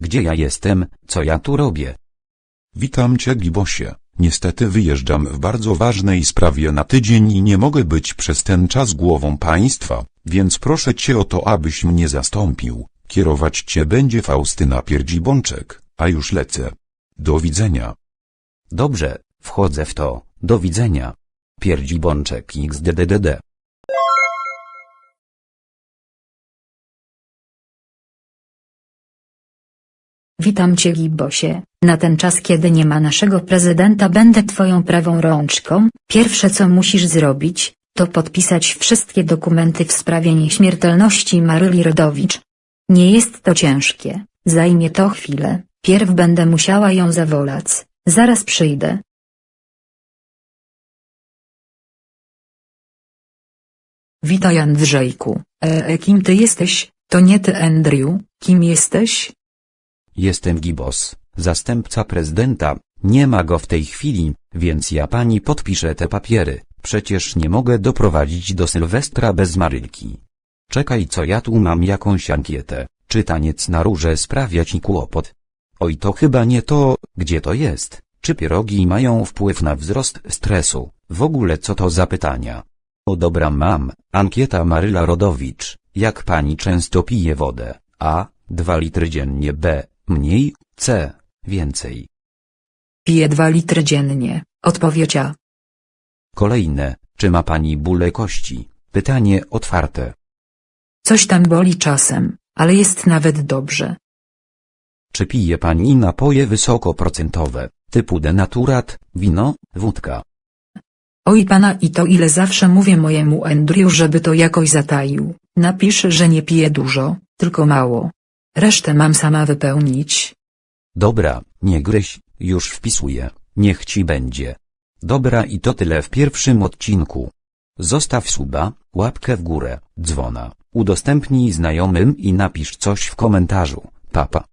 Gdzie ja jestem, co ja tu robię? Witam cię Gibosie. Niestety wyjeżdżam w bardzo ważnej sprawie na tydzień i nie mogę być przez ten czas głową państwa, więc proszę cię o to abyś mnie zastąpił. Kierować cię będzie Faustyna Pierdzibączek, a już lecę. Do widzenia. Dobrze, wchodzę w to, do widzenia. Pierdzi bączek Witam cię Gibosie, na ten czas kiedy nie ma naszego prezydenta będę twoją prawą rączką, pierwsze co musisz zrobić, to podpisać wszystkie dokumenty w sprawie nieśmiertelności Maryli Rodowicz. Nie jest to ciężkie, zajmie to chwilę, pierw będę musiała ją zawolać, zaraz przyjdę. Witaj Andrzejku, e, kim ty jesteś, to nie ty Andrew, kim jesteś? Jestem Gibos, zastępca prezydenta, nie ma go w tej chwili, więc ja pani podpiszę te papiery, przecież nie mogę doprowadzić do Sylwestra bez Marylki. Czekaj co ja tu mam jakąś ankietę, czy taniec na róże sprawia ci kłopot? Oj to chyba nie to, gdzie to jest, czy pierogi mają wpływ na wzrost stresu, w ogóle co to za pytania? O dobra mam, ankieta Maryla Rodowicz, jak pani często pije wodę, A, 2 litry dziennie B, mniej, C, więcej. Piję dwa litry dziennie, odpowiedź A. Kolejne, czy ma pani bóle kości? Pytanie otwarte. Coś tam boli czasem, ale jest nawet dobrze. Czy pije pani napoje wysokoprocentowe, typu denaturat, wino, wódka? Oj pana i to ile zawsze mówię mojemu Andrew żeby to jakoś zataił, napisz, że nie piję dużo, tylko mało. Resztę mam sama wypełnić. Dobra, nie gryź, już wpisuję, niech ci będzie. Dobra i to tyle w pierwszym odcinku. Zostaw suba, łapkę w górę, dzwona, udostępnij znajomym i napisz coś w komentarzu, papa.